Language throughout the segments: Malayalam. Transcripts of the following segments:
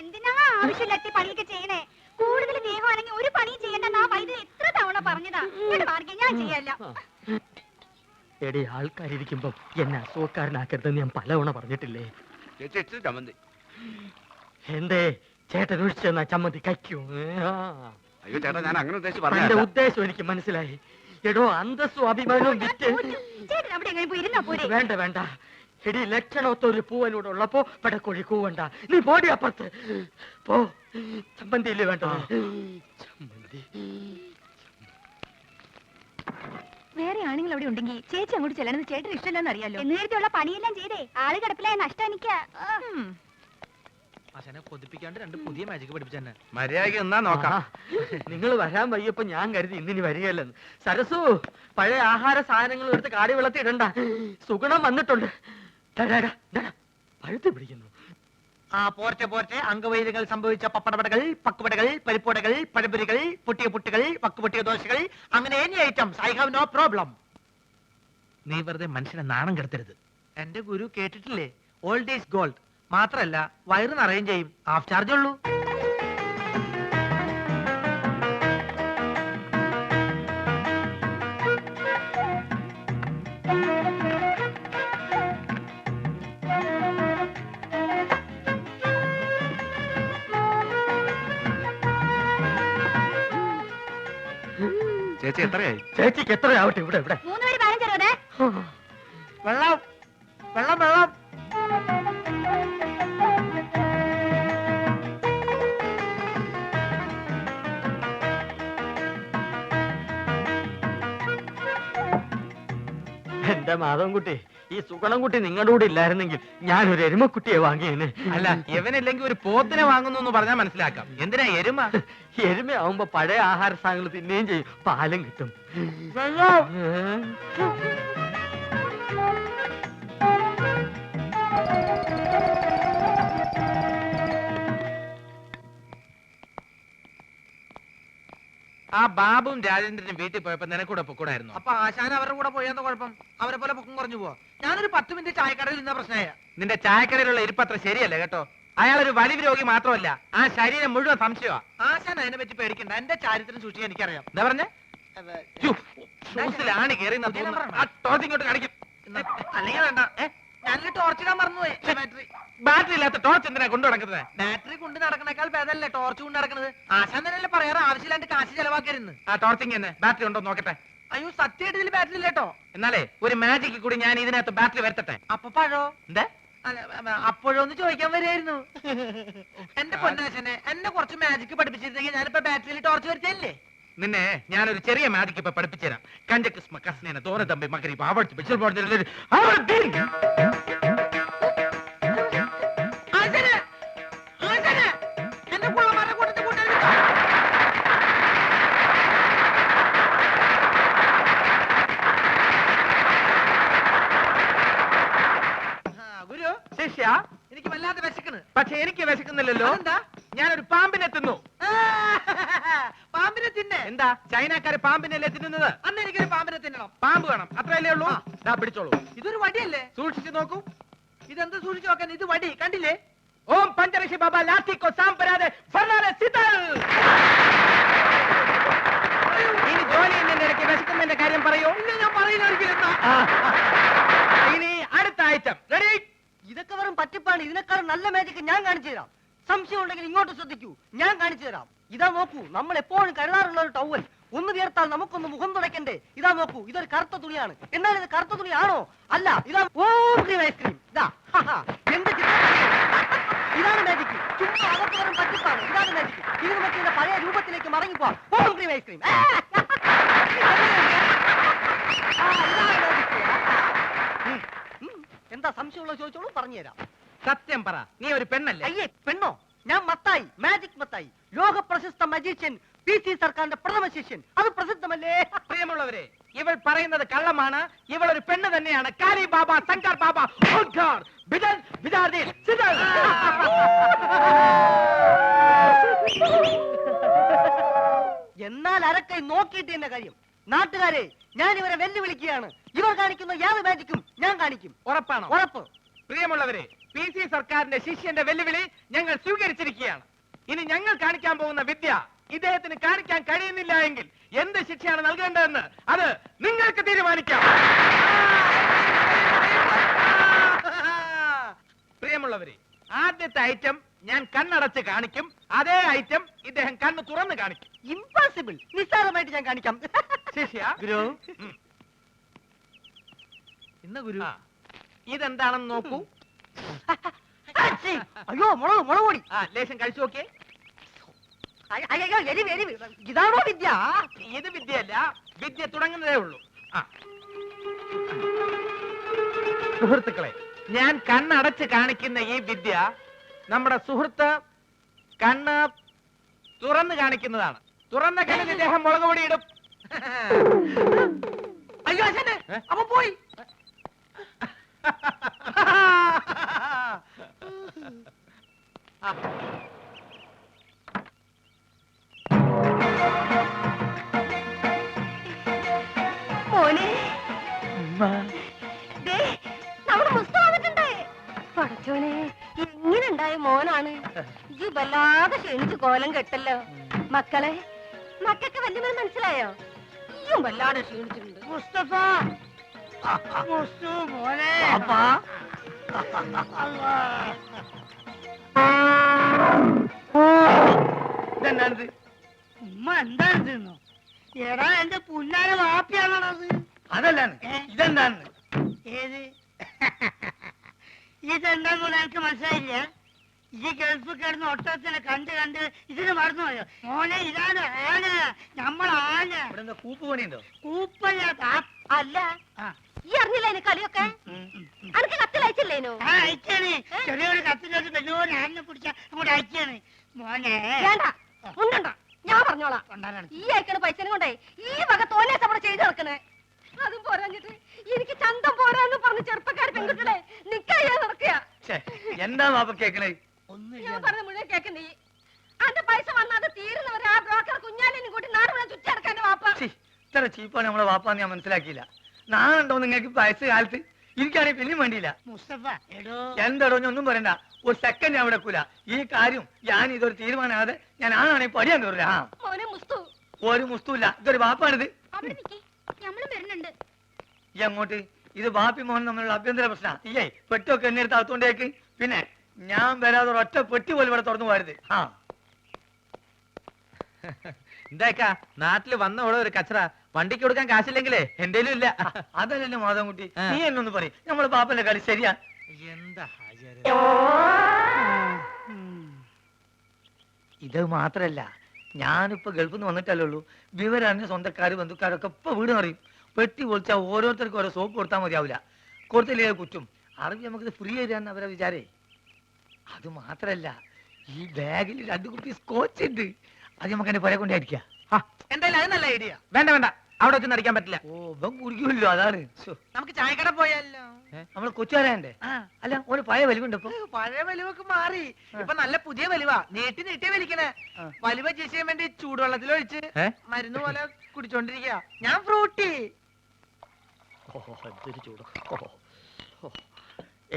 എന്തിനാ ആവശ്യമില്ലാത്ത പണിയൊക്കെ ചെയ്യണേ? കൂടുതൽ ദേഹമാണെങ്കിൽ ഒരു പണിയും ചെയ്യണ്ടെന്ന് വൈദ്യുതി എത്ര തവണ പറഞ്ഞതാ? ഇങ്ങോട്ട് മാറിക്കാൻ ഞാൻ ചെയ്യല്ല. എടി ആൾക്കാരിയ്ക്കുമ്പോ എന്നെ അസുഖക്കാരനാക്കരുതെന്ന് ഞാൻ പലവണ പറഞ്ഞിട്ടില്ലേ? എന്തേ ചേട്ടൻ ഒഴിച്ചു തന്ന ചമ്മന്തി കയ്ക്കൂ ആ. അയ്യോ ചേട്ടാ ഞാൻ അങ്ങനെ ഉദ്ദേശിച്ച് എന്റെ പറഞ്ഞ ഉദ്ദേശം എനിക്ക് മനസ്സിലായി. എടോ അന്തസ്സും അഭിമാനവും വിറ്റ് ചേട്ടൻ അവിടെ എങ്ങനെ പോയി ഇരുന്നാ പോരെ? വേണ്ട വേണ്ട. എടി ലക്ഷണമൊത്ത ഒരു പൂവനോട് ഉള്ളപ്പോ പടക്കോഴി കൂവണ്ട നീ പോടി അപ്പുറത്ത്. പോ. ചമ്മന്തി ഇല്ലേ വേണ്ട ചമ്മന്തി. വേറെ ആണുങ്ങൾ അവിടെ ഉണ്ടെങ്കിൽ ചേച്ചി അങ്ങോട്ട് ചെല്ലണമെന്ന് ചേട്ടൻ ഇഷ്ടമല്ലെന്ന് അറിയാലോ. നേരത്തെ ഉള്ള പണിയെല്ലാം ചെയ്തേ. ആൾ കിടപ്പിലായ നഷ്ടം എനിക്കാ. അച്ഛനെ കൊതിപ്പിക്കാണ്ട് രണ്ട് പുതിയ മാജിക് പഠിപ്പിച്ചെന്നെ മര്യാദയ്ക്ക് എന്നാ നോക്കാം. നിങ്ങൾ വരാൻ വയ്യപ്പോ ഞാൻ കരുതി ഇന്നിനി വരികയല്ലെന്ന്. സരസു പഴയ ആഹാര സാധനങ്ങൾ എടുത്ത് കാടി വെള്ളത്തിൽ ഇടണ്ട. സുഗുണം വന്നിട്ടുണ്ട്. ഡാ, ഡാ, ഡാ, ഡാ, ഡാ. പഴുത്ത് പിടിക്കുന്നു. ആ പോർട്ടെ പോർട്ടെ അംഗവൈദ്യങ്ങൾ സംഭവിച്ച പപ്പടപടകൾ പക്കുപടകൾ പരിപ്പുടകൾ പഴപുരികൾ പൊട്ടിയ പുട്ടുകൾ വക്കുപൊട്ടിയ ദോശകൾ. അങ്ങനെ any items I have no problem നീ വെറുതെ മനുഷ്യനെ നാണം കെടുത്തരുത്. എന്റെ ഗുരു കേട്ടിട്ടില്ലേ? ഓൾഡ് ഈസ് ഗോൾഡ് മാത്രല്ല വയറ് നിറയും ചെയ്യും. ഹാഫ് ചാർജ് ഉള്ളൂ. ചേച്ചി എത്രയായി? ചേച്ചിക്ക് എത്രയാവട്ടെ ഇവിടെ ഇവിടെ. വെള്ളം വെള്ളം വെള്ളം. എന്റെ മാധവൻകുട്ടി ഈ സുഗണൻകുട്ടി നിങ്ങളുടെ കൂടെ ഇല്ലായിരുന്നെങ്കിൽ ഞാൻ ഒരു എരുമക്കുട്ടിയെ വാങ്ങിയേനെ. അല്ല ഇവനില്ലെങ്കിൽ ഒരു പോത്തിനെ വാങ്ങുന്നു എന്ന് പറഞ്ഞാൽ മനസ്സിലാക്കാം. എന്തിനാ എരുമ? എരുമയാവുമ്പോ പഴയ ആഹാര സാധനങ്ങൾ തിന്നുകയും ചെയ്യും. പാലും കിട്ടും. ഏ? ബാബുവും രാജേന്ദ്രനും വീട്ടിൽ പോയപ്പോ നിനക്കൂടെ പൊക്കൂടായിരുന്നു. അപ്പൊ ആശാൻ അവരുടെ കൂടെ പോയെന്ന കുഴപ്പം? അവരെ പോലെ പൊക്കം കുറഞ്ഞു പോവാ? ഞാനൊരു പത്ത് മിനിറ്റ് ചായക്കടയിൽ നിന്ന പ്രശ്നമായ. നിന്റെ ചായക്കടയിലുള്ള ഇരിപ്പത്ര ശരിയല്ല കേട്ടോ? അയാൾ ഒരു വലിവ് രോഗി മാത്രമല്ല ആ ശരീരം മുഴുവൻ സംശയമാ. ആശാൻ അതിനെ പറ്റി പേടിക്കണ്ട. എന്റെ ചാരിത്രം സൂക്ഷിക്കാൻ എനിക്കറിയാം. എന്താ പറഞ്ഞേ? ഷൂസിലാണ് കയറി അല്ലെങ്കിൽ വേണ്ട. ഞാനൊരു ടോർച്ചിടാൻ മറന്നുപോയി. ബാറ്ററി ബാറ്ററി ഇല്ലാത്ത ടോർച്ച് എന്തിനാ കൊണ്ടു നടക്കുന്നത്? ബാറ്ററി കൊണ്ട് നടക്കണേക്കാൾ ഭേദമല്ലേ ടോർച്ച് കൊണ്ട് നടക്കുന്നത് ആശാൻ തന്നെയല്ലേ പറയാറ് ആവശ്യമില്ലാണ്ട് കാശ് ചെലവാക്കരുന്ന് ആ ടോർച്ചിങ് തന്നെ ബാറ്ററി ഉണ്ടോ നോക്കട്ടെ. അയ്യോ സത്യമായിട്ട് ഇതിൽ ബാറ്ററി ഇല്ലേട്ടോ എന്നാലേ ഒരു മാജിക്ക് കൂടി ഞാൻ ഇതിനകത്ത് ബാറ്ററി വരുത്തട്ടെ? അപ്പൊ പഴോ? എന്താ? അപ്പോഴൊന്ന് ചോദിക്കാൻ വരുമായിരുന്നു എന്റെ പൊന്നാശനെ എന്നെ കുറച്ച് മാജിക്ക് പഠിപ്പിച്ചിരുന്നെങ്കിൽ ഞാനിപ്പോ ബാറ്ററിയിൽ ടോർച്ച് വരുത്തല്ലേ നിന്നെ ഞാനൊരു ചെറിയ മാജിക് ഇപ്പൊ പഠിപ്പിച്ചുതരാം. കഞ്ചക്കിസ്മ കസ്നേന ദോര തമ്പി മകരി ബിച്ചൽ പോടുന്ന ഗുരു ശിഷ്യ എനിക്ക് വല്ലാതെ വിശക്കുന്നു. പക്ഷെ എനിക്ക് വിശക്കുന്നില്ലല്ലോ. എന്താ ഞാനൊരു പാമ്പിനെ തിന്നു പാമ്പിനെ തിന്നെ എന്താ? ചൈനക്കാര് പാമ്പിനല്ലേ തിന്നുന്നത്? അന്ന് എനിക്കൊരു പാമ്പിനെ തിന്നണം. പാമ്പ് വേണം. അത്രയല്ലേ ഉള്ളൂ? ദാ പിടിച്ചോളൂ. ഇതൊരു വടിയല്ലേ? സൂക്ഷിച്ചു നോക്കൂ. ഇതെന്ത് സൂക്ഷിച്ചു നോക്കാൻ? ഇത് വടി. കണ്ടില്ലേ? ഓം പഞ്ചരക്ഷി ബാബ ലാത്തിക്കോ സാമ്പരാതെ ഇനി ജോലി ഇടയ്ക്ക് വിശക്കുന്നതിന്റെ കാര്യം പറയൂ. ഇല്ല ഞാൻ പറയുന്ന ഇനി അടുത്ത ഐറ്റം റെഡി ഇതൊക്കെ വെറും പറ്റിപ്പാണ് ഇതിനേക്കാളും നല്ല മേജിക്ക് ഞാൻ കാണിച്ചു തരാം സംശയം ഉണ്ടെങ്കിൽ ഇങ്ങോട്ട് ശ്രദ്ധിക്കൂ. ഞാൻ കാണിച്ചു തരാം ഇതാ നോക്കൂ നമ്മൾ എപ്പോഴും കരുതാറുള്ള ഒരു ടൗവൽ ഒന്ന് വിയർത്താൽ നമുക്കൊന്ന് മുഖം തുടയ്ക്കണ്ടേ. ഇതാ നോക്കൂ ഇതൊരു കറുത്ത തുണിയാണ്. എന്നാൽ ഇത് കറുത്ത തുണിയാണോ? അല്ല ഇതാ ഓം ക്രീം ഐസ്ക്രീം ഇതാ. എന്ത് ഇതാണ് മാജിക് ചുമ്മാ അകത്ത് വരും പറ്റിപ്പാണ് ഇതാണ് മാജിക് ഇതിന് പറ്റിയ പഴയ രൂപത്തിലേക്ക് മടങ്ങിപ്പോവാം ഓം ക്രീം ഐസ്ക്രീം. എന്താ സംശയമുള്ള ചോദിച്ചോളൂ പറഞ്ഞുതരാം. സത്യം പറ. നീ ഒരു പെണ്ണല്ലേ? അയ്യേ പെണ്ണോ? ഞാൻ മത്തായി മാജിക് മത്തായി. ലോക പ്രശസ്ത മജീഷ്യൻ പി സി സർക്കാരിന്റെ പ്രഥമ ശിഷ്യൻ. അത് പ്രസിദ്ധമല്ലേ? പ്രിയമുള്ളവരെ ഇവൾ പറയുന്നത് കള്ളമാണ്. ഇവൾ ഒരു പെണ്ണ് തന്നെയാണ്. കാലി ബാബ ശങ്കർ ബാബ ബിദൻ, ബിദാർദി. എന്നാൽ അരക്കൈ നോക്കിയിട്ട് എന്റെ കാര്യം നാട്ടുകാരെ ഞാൻ ഇവരെ വെല്ലുവിളിക്കുകയാണ്. ഇവർ കാണിക്കുന്ന യാത് മാജിക്കും ഞാൻ കാണിക്കും. ഉറപ്പാണ്? ഉറപ്പ്. പ്രിയമുള്ളവരെ പി സി സർക്കാരിന്റെ ശിഷ്യന്റെ വെല്ലുവിളി ഞങ്ങൾ സ്വീകരിച്ചിരിക്കുകയാണ്. ഇനി ഞങ്ങൾ കാണിക്കാൻ പോകുന്ന വിദ്യ ഇദ്ദേഹത്തിന് കാണിക്കാൻ കഴിയുന്നില്ല എങ്കിൽ എന്ത് ശിക്ഷയാണ് നൽകേണ്ടതെന്ന് അത് നിങ്ങൾക്ക് തീരുമാനിക്കാം. പ്രിയമുള്ളവരെ ആദ്യത്തെ ഐറ്റം ഞാൻ കണ്ണടച്ച് കാണിക്കും. അതേ ഐറ്റം ഇദ്ദേഹം കണ്ണ് തുറന്ന് കാണിക്കും. ഇമ്പോസിബിൾ നിസ്സാരമായിട്ട് ഞാൻ കാണിക്കാം. ശിഷ്യ. ഗുരു. ഇന്ന് ഗുരു. ഇതെന്താണെന്ന് നോക്കൂ. അച്ഛേ, അയ്യോ മുളക് മുളക് പൊടി. ആ ലേശം കഴിച്ചു നോക്കിയേ. അയ്യ, അയ്യോ എരി എരി ഇതാണോ വിദ്യ? ഇത് വിദ്യയല്ല വിദ്യ തുടങ്ങുന്നതേ ഉള്ളൂ. ആ. സുഹൃത്തുക്കളെ ഞാൻ കണ്ണടച്ച് കാണിക്കുന്ന ഈ വിദ്യ നമ്മുടെ സുഹൃത്ത് കണ്ണ് തുറന്ന് കാണിക്കുന്നതാണ്. തുറന്ന കണ്ണിൽ ഇദ്ദേഹം മുളക് പൊടി ഇടും. അയ്യോ അച്ഛനെ ഏ? അപ്പൊ പോയി. പടച്ചോനെ മോനാണ്? ഈ വല്ലാതെ ക്ഷണിച്ച് കോലം കെട്ടല്ലോ. മക്കളെ മക്കൾക്ക് വല്യമ്മ മനസ്സിലായോ? ഇയും വല്ലാതെ ക്ഷീണിച്ചിട്ടുണ്ട്. മുസ്തഫ. മുസ്തു മോനെ. ഇതെന്താണിത്? ഉമ്മ എന്താണെന്നോ എടാ എന്റെ പുന്നാര വാപ്പിയാണത് അതല്ലാണ് ഇതെന്താണ് ഏത്? ഇതെന്താന്ന് എനിക്ക് മനസ്സിലായില്ല. ഈ ഗൾഫ് കിടന്ന് ഒട്ടത്തിനെ കണ്ട് കണ്ട് ഇതിന് മറന്നുപോയോ മോനെ ഇതാണ്? ആന. നമ്മൾ ആന. കൂപ്പ് പണിയുണ്ടോ? കൂപ്പല്ല അല്ല. ആ. ഈ അറിഞ്ഞില്ല എന്നെ കളിയൊക്കെ? ചെറിയൊരു കത്തിലോട്ട് വലിയൊരു ആനിനെ പിടിച്ച അങ്ങോട്ട് അയച്ചാണ് മോനെ. വേണ്ട. ഉണ്ടണ്ട ഞാൻ പറഞ്ഞോളാം. കൊണ്ടാരാണ് ഈ അയക്കണ പൈസനെ കൊണ്ടേ ഈ വക തോന്നേസ് അവിടെ ചെയ്തു നടക്കണേ. അതും പോരാഞ്ഞിട്ട് എനിക്ക് ചന്തം പോരാന്ന് പറഞ്ഞ് ചെറുപ്പക്കാർ പെൺകുട്ടികളെ നിക്കായ നടക്കുക. എന്താ വാപ്പ കേക്കണേ? ഞാൻ പറഞ്ഞ മുഴുവൻ കേക്കണ്ടേ അന്റെ പൈസ വന്നാൽ അത് തീരുന്നവരെ ആ ബ്രോക്കർ കുഞ്ഞാലിനും കൂട്ടി നാട് മുഴുവൻ ചുറ്റടക്കാൻ വാപ്പ ഇത്ര ചീപ്പാണ് നമ്മളെ വാപ്പാന്ന് ഞാൻ മനസ്സിലാക്കിയില്ല. നാളുണ്ടോ നിങ്ങൾക്ക് പൈസ കാലത്ത്? എനിക്കാണെങ്കിൽ പിന്നെയും വേണ്ടിയില്ല. മുസ്തഫ എടോ. എന്തടോ ഞാൻ ഒന്നും പറയണ്ട. ഒരു സെക്കൻഡ് ഞാൻ വിടക്കൂല ഈ കാര്യം ഞാൻ ഇതൊരു തീരുമാനമാകാതെ ഞാൻ ആണാണെങ്കിൽ പഠിയാൻ കയറില്ല ആ. മോനെ മുസ്തു. ഒരു മുസ്തുല്ല ഇതൊരു വാപ്പാണിത്. അവിടെ നിക്കേ. വരുന്നുണ്ട്. ഈ അങ്ങോട്ട്. ഇത് ബാപ്പി മോഹൻ തമ്മിലുള്ള അഭ്യന്തര പ്രശ്ന. ഇല്ലേ പെട്ടൊക്കെ എന്നെ എടുത്ത് അകത്തോണ്ടേക്ക് പിന്നെ ഞാൻ വരാതെ ഒറ്റ പെട്ടി പോലും ഇവിടെ തുറന്നു പോരുത് ആ. എന്താക്കാ നാട്ടിൽ വന്ന ഉള്ള ഒരു കച്ചറ. വണ്ടിക്ക് കൊടുക്കാൻ കാശില്ലെങ്കിലേ എന്തേലും ഇല്ല. അതല്ലല്ലോ മാധവൻകുട്ടി കുട്ടി. നീ എന്നൊന്ന് പറയും. നമ്മളെ പാപ്പന്റെ കളി ശരിയാ. എന്താ ഇത് മാത്രല്ല. ഞാനിപ്പോ ഗൾഫിൽ നിന്ന് വന്നിട്ടല്ലേ ഉള്ളൂ. വിവരറിഞ്ഞ സ്വന്തക്കാര് ബന്ധുക്കാരൊക്കെ ഇപ്പൊ വീട് അറിയും പെട്ടി പൊളിച്ചാൽ ഓരോരുത്തർക്കും ഓരോ സോപ്പ് കൊടുത്താൽ മതിയാവില്ല കൊടുത്തില്ലേ കുറ്റും. അറിവ് നമുക്ക് ഫ്രീ തരാന്ന് അവരെ വിചാരേ. അത് മാത്രല്ല. ഈ ബാഗിൽ രണ്ട് കുപ്പി സ്കോച്ച് ഉണ്ട്. അത് നമുക്ക് എന്റെ പുര കൊണ്ടായിരിക്കാം എന്തായാലും അത് നല്ല ഐഡിയ വേണ്ട വേണ്ട. അവിടെ വെച്ച് നടിക്കാൻ പറ്റില്ല. ഓ ഇവൻ കുടിക്കുമല്ലോ അതാണ്. നമുക്ക് ചായക്കട പോയാലോ? നമ്മൾ കൊച്ചുകാരണ്ടേ അല്ല ഒരു പഴയ വലിവുണ്ട് ഇപ്പൊ. പഴയ വലിവൊക്കെ മാറി. ഇപ്പൊ നല്ല പുതിയ വലിവാ. നീട്ടി നീട്ടിയ വലിക്കണേ. വലിവ ചെയ്യാൻ വേണ്ടി ചൂടുവെള്ളത്തിൽ ഒഴിച്ച് മരുന്ന് പോലെ കുടിച്ചോണ്ടിരിക്കുക ഞാൻ ഫ്രൂട്ടി.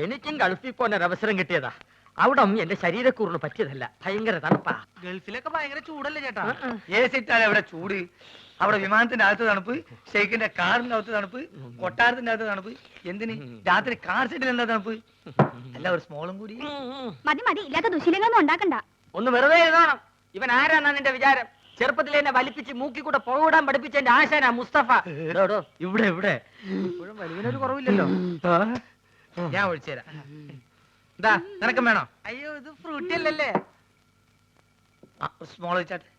എനിക്കും ഗൾഫിൽ പോകാൻ ഒരു അവസരം കിട്ടിയതാ. അവിടെ എന്റെ ശരീരക്കൂറിന് പറ്റിയതല്ല. ഭയങ്കര തണുപ്പാ. ഗൾഫിലൊക്കെ ഭയങ്കര ചൂടല്ലേ ചേട്ടാ? ഏ സിറ്റാലേ അവിടെ ചൂട്? അവിടെ വിമാനത്തിന്റെ അകത്ത് തണുപ്പ് ഷെയ്ഖിന്റെ കാറിന്റെ അകത്ത് തണുപ്പ് കൊട്ടാരത്തിന്റെ അകത്ത് തണുപ്പ്. എന്തിന്? രാത്രി കാർ സെറ്റിൽ എന്താ തണുപ്പ്? അല്ല ഒരു സ്മോളും കൂടി. മതി മതി. ഇല്ലാത്ത ദുശീലങ്ങളൊന്നും ഉണ്ടാക്കണ്ട. ഒന്ന് വെറുതെ എഴുതണം. ഇവൻ ആരാന്നാ നിന്റെ വിചാരം? ചെറുപ്പത്തിൽ എന്നെ വലിപ്പിച്ച് മൂക്കി കൂടെ പോകിടാൻ പഠിപ്പിച്ച എന്റെ ആശാനാ മുസ്തഫ. ഇവിടെ ഇവിടെ. ഇപ്പോഴും വലിവിനൊരു കുറവില്ലല്ലോ. ഞാൻ ഒഴിച്ചുതരാം എന്താ നിനക്കും വേണോ? അയ്യോ ഇത് ഫ്രൂട്ടി അല്ലല്ലേ? Small ഒഴിച്ചാട്ടെ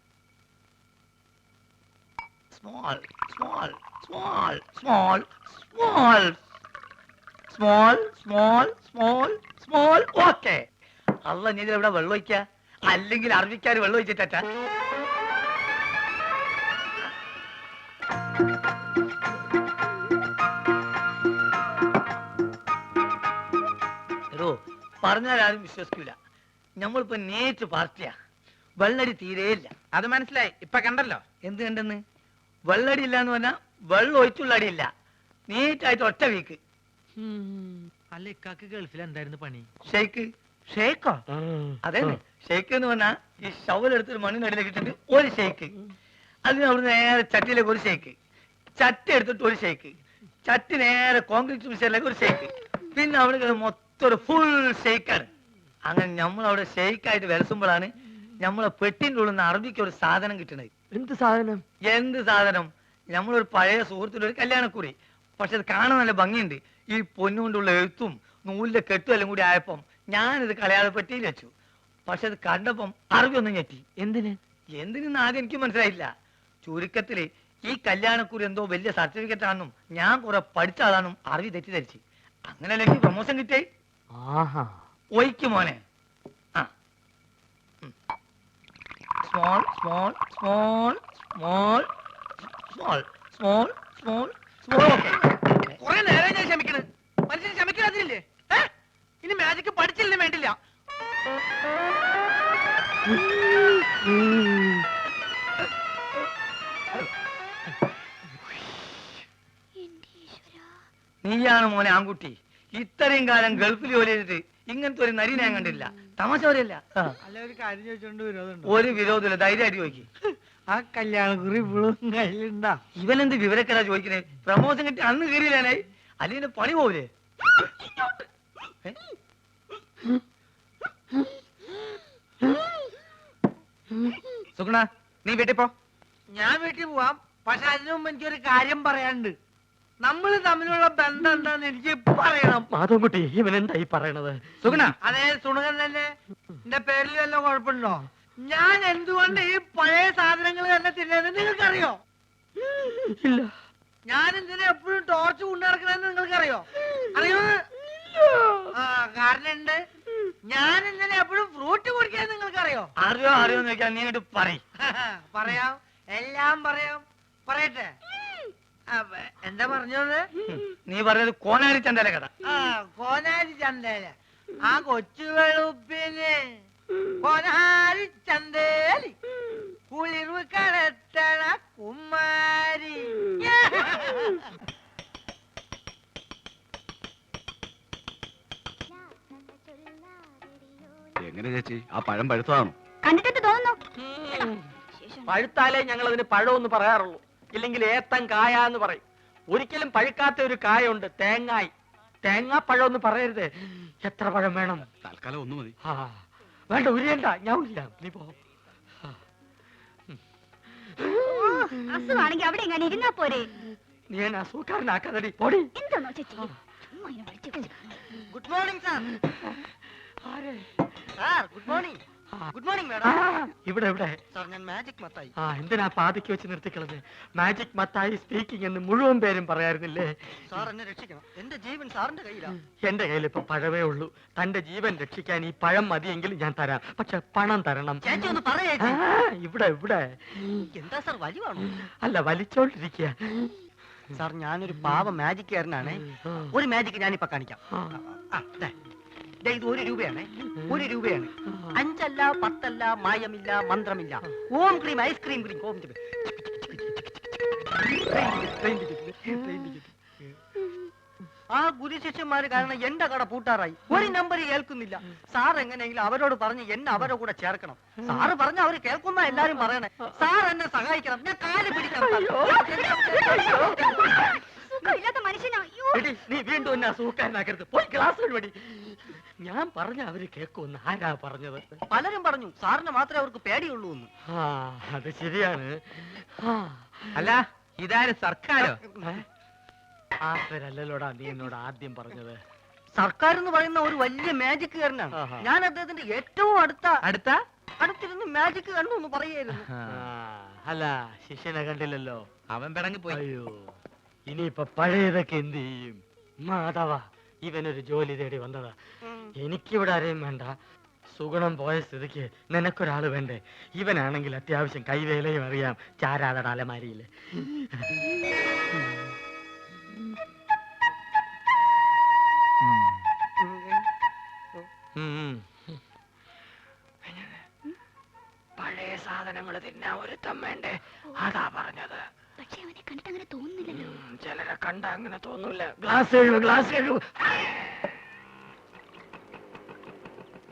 small small, small, small, small, small, small, small, small, okay അല്ല നീ ഇവിടെ വെള്ളം ഒഴിക്ക? അല്ലെങ്കിൽ അറബിക്കാർ വെള്ളം ഒഴിച്ചിട്ടാ എടോ പറഞ്ഞാൽ ആരും വിശ്വസിക്കൂല. നമ്മളിപ്പോ നേരിട്ട് പാർട്ടിയാ. വെള്ളരി തീരെയില്ല. അത് മനസ്സിലായി. ഇപ്പൊ കണ്ടല്ലോ. എന്ത് കണ്ടെന്ന്? വെള്ളടി ഇല്ല എന്ന് പറഞ്ഞാൽ വെള്ളം ഒഴിച്ചുള്ള അടിയില്ല. നീറ്റായിട്ട് ഒറ്റ വീക്ക്. അല്ല ഇക്കാക്ക് ഗൾഫിൽ എന്തായിരുന്നു പണി? ഷെയ്ക്ക്. ഷെയ്ക്കോ? അതെ ഷെയ്ക്ക് എന്ന് പറഞ്ഞാൽ ഈ ഷവൽ എടുത്തൊരു മണ്ണിനടിയിലേക്ക് ഇട്ടിട്ട് ഒരു ഷെയ്ക്ക്. അതിന് അവിടെ നേരെ ചട്ടിയിലേക്ക് ഒരു ഷെയ്ക്ക്. ചട്ടി എടുത്തിട്ട് ഒരു ഷെയ്ക്ക്. ചട്ടി നേരെ കോൺക്രീറ്റ് മിഷീനിലേക്ക് ഒരു ഷെയ്ക്ക്. പിന്നെ അവിടെ മൊത്തം ഒരു ഫുൾ ഷെയ്ക്കാണ്. അങ്ങനെ നമ്മൾ അവിടെ ഷെയ്ക്കായിട്ട് വരസുമ്പോഴാണ് നമ്മളെ പെട്ടിന്റെ ഉള്ളിൽ നിന്ന് അറബിക്ക് ഒരു സാധനം കിട്ടണത്. എന്ത് സാധനം? എന്ത് സാധനം? നമ്മളൊരു പഴയ സുഹൃത്തിന്റെ ഒരു കല്യാണക്കുറി. പക്ഷെ അത് കാണാൻ നല്ല ഭംഗിയുണ്ട്. ഈ പൊന്നുകൊണ്ടുള്ള എഴുത്തും നൂലിന്റെ കെട്ടും എല്ലാം കൂടി ആയപ്പം ഞാനിത് കളയാതെ പെട്ടിയിൽ വെച്ചു. പക്ഷെ അത് കണ്ടപ്പം അറിവൊന്നും ഞെട്ടി. എന്തിന്? എന്തിനെന്ന് ആദ്യം എനിക്ക് മനസ്സിലായില്ല. ചുരുക്കത്തിൽ ഈ കല്യാണക്കുറി എന്തോ വലിയ സർട്ടിഫിക്കറ്റ് ആണെന്നും ഞാൻ കുറെ പഠിച്ച ആളാണെന്നും തെറ്റിദ്ധരിച്ചു. തെറ്റിദ്ധരിച്ച് അല്ലെങ്കിൽ പ്രൊമോഷൻ കിട്ടിയേ? ആഹാ. ഒയ്ക്ക് മോനെ ആ small small small small small small small small കുറെ നേരം ഞാൻ ക്ഷമിക്കണ്. മനുഷ്യൻ ക്ഷമിക്കാതില്ലേ ഇനി മാജിക്ക് പഠിച്ചില്ലേ വേണ്ടില്ല. നീയാണ് മോനെ ആൺകുട്ടി. ഇത്രയും കാലം ഗൾഫിൽ ജോലി ചെയ്തിട്ട് ഇങ്ങനത്തെ ഒരു നരി ഞാൻ കണ്ടില്ല. തമാശ പറയല്ല. അല്ല ഒരു കാര്യം ചോദിച്ചോണ്ട് വിരോധമുണ്ടോ? ഒരു വിരോധമില്ല ധൈര്യമായിട്ട് ചോദിക്കും. ആ കല്യാണക്കുറി ഇപ്പോഴും കയ്യിലുണ്ടാ. ഇവനെന്ത് വിവരക്കഥ ചോദിക്കണേ? പ്രമോഷൻ കിട്ടി അന്ന് കയറിയില്ലാനായി അല്ലെങ്കിൽ പണി പോവില്ലേ? സുഗുണ നീ വീട്ടിൽ പോ. ഞാൻ വീട്ടിൽ പോവാം. പക്ഷെ അതിനു മുമ്പ് എനിക്കൊരു കാര്യം പറയാനുണ്ട്. നമ്മൾ തമ്മിലുള്ള ബന്ധം എന്താന്ന് എനിക്ക് പറയണം. മാധവൻകുട്ടി ഇവൻ എന്താ ഈ പറയണത്? സുഗുണ. അതെ സുണകൻ തന്നെ. എന്റെ പേരിൽ വല്ല കുഴപ്പമുണ്ടോ? ഞാൻ എന്തുകൊണ്ട് ഈ പഴയ സാധനങ്ങൾ തന്നെ തിന്നതെന്ന് നിങ്ങൾക്കറിയോ? ഇല്ല. ഞാൻ എന്തിനാ എപ്പോഴും ടോർച്ച് കൊണ്ടിറക്കണെന്ന് നിങ്ങൾക്കറിയോ? അറിയോ? ആ കാരണം ഉണ്ട് ഞാൻ എന്തിനാ എപ്പോഴും ഫ്രൂട്ട് കുടിക്കാൻ നിങ്ങൾക്കറിയോ? അറിയോ അറിയോ എന്ന് ചോദിക്കാൻ നീ പറയും. പറയാം. എല്ലാം പറയാം. പറയട്ടെ. എന്താ പറഞ്ഞത് നീ പറഞ്ഞത് കോനാരി ചന്തേല കഥ. ആ കോനാരി ചന്തേല ആ കൊച്ചു വെളുപ്പിന് കോനാരി ചന്തേലി കുളിർവ് കടത്തണ കുമാരി എങ്ങനെ ചേച്ചി? ആ പഴം പഴുത്തതാണോ? കണ്ടിട്ട് തോന്നുന്നു? പഴുത്താലേ ഞങ്ങൾ അതിന് പഴമൊന്നും പറയാറുള്ളൂ. ഇല്ലെങ്കിൽ ഏത്തൻ കായ എന്ന് പറയും. ഒരിക്കലും പഴുക്കാത്ത ഒരു കായ ഉണ്ട് തേങ്ങായി. തേങ്ങാ പഴം എന്ന് പറയരുത്. എത്ര പഴം വേണം? തൽക്കാലം ഒന്നും മതി. ആ വേണ്ട ഉരിയണ്ട. ഞാൻ ഉരിയാം നീ പോ. അസുഖാണെങ്കിൽ അവിടെ ഇങ്ങനെ ഇരുന്നാ പോരെ. നീ എന്നെ അസുഖക്കാരനാക്കാതടി. പൊടി. എന്താണോ ചേച്ചി? Good morning sir. ആരെ? Sir good morning. Good morning ആ, മാഡം ഇവിടെ ഇവിടെ. സാർ ഞാൻ മാജിക് മത്തായി. ആ എന്തിനാ പാതിക്ക് വെച്ച് നിർത്തിക്കളഞ്ഞ് മാജിക് മത്തായി സ്പീക്കിംഗ് എന്ന് മുഴുവൻ പേരും പറയാറില്ലേ സാർ എന്നെ രക്ഷിക്കണം. എന്റെ ജീവൻ സാറിന്റെ കയ്യിലാണ് എന്റെ കയ്യിൽ ഇപ്പൊ പഴമേ ഉള്ളൂ. തന്റെ ജീവൻ രക്ഷിക്കാൻ ഈ പഴം മതിയെങ്കിൽ ഞാൻ തരാം. പക്ഷെ പണം തരണം. ചേച്ചി ഒന്ന് പറയേ ആ, ഇവിടെ ഇവിടെ. എന്താ സാർ വലിവാണോ? അല്ല വലിച്ചോണ്ടിരിക്കുക സാർ ഞാനൊരു പാവ മാജിക്കാരനാണ് ഒരു മാജിക് ഞാനിപ്പോ കാണിക്കാം. ആ. ആ, ദേ. ഇത് ഒരു രൂപയാണ്. ഒരു രൂപയാണ്. അഞ്ചല്ല പത്തല്ല മായമില്ല മന്ത്രമില്ല. ഓം ക്രീം ഐസ്ക്രീം ക്രീം ഓം ക്രീം. ആ ഗുരുശിഷ്യന്മാര് കാരണം എന്റെ കട പൂട്ടാറായി. ഒരു നമ്പർ കേൾക്കുന്നില്ല. സാർ എങ്ങനെയെങ്കിലും അവരോട് പറഞ്ഞ് എന്നെ അവരുടെ കൂടെ ചേർക്കണം. സാറ് പറഞ്ഞ അവർ കേൾക്കുന്ന എല്ലാരും പറയണേ. സാർ എന്നെ സഹായിക്കണം. ഞാൻ കാൽ പിടിക്കണം നീ വീണ്ടും എന്നാ അസുഖക്കാരനാക്കരുത് പോയി ക്ലാസ് വഴി ഞാൻ പറഞ്ഞ അവർ കേക്കുമെന്ന് ആരാ പറഞ്ഞത്? പലരും പറഞ്ഞു സാറിന് മാത്രമേ അവർക്ക് പേടിയുള്ളൂ എന്ന്. ആ അത് ശരിയാണ്. ആ, അല്ല ഇതാര് സർക്കാരോ? ഏ? ആ പേരല്ലോടാ നീ എന്നോട് ആദ്യം പറഞ്ഞത്. സർക്കാർ എന്ന് പറയുന്ന ഒരു വലിയ മാജിക്കുകാരനാണ് ആഹാ. ഞാൻ അദ്ദേഹത്തിന്റെ ഏറ്റവും അടുത്ത അടുത്ത? അടുത്തിരുന്ന് മാജിക് കണ്ടു എന്ന് പറയായിരുന്നു ആ, അല്ല ശിഷ്യനെ കണ്ടില്ലല്ലോ. അവൻ പിടങ്ങി പോയി അയ്യോ ഇനിയിപ്പൊ പഴയതൊക്കെ എന്ത് ചെയ്യും? മാധവ ഇവനൊരു ജോലി തേടി വന്നതാ. എനിക്കിവിടെ ആരെയും വേണ്ട. സുഗുണം പോയ സ്ഥിതിക്ക് നിനക്കൊരാൾ വേണ്ടേ? ഇവനാണെങ്കിൽ അത്യാവശ്യം കൈവേലയും അറിയാം ചാരാതട അലമാരിയിൽ. പഴയ സാധനങ്ങൾ തിന്നാ ഒരുത്തം വേണ്ടേ? അതാ പറഞ്ഞത്. പക്ഷെ അവനെ കണ്ടിട്ട് അങ്ങനെ തോന്നുന്നില്ലല്ലോ ചിലരെ കണ്ട അങ്ങനെ തോന്നുന്നില്ല ഗ്ലാസ് കഴിവ് ഗ്ലാസ് കഴിവ്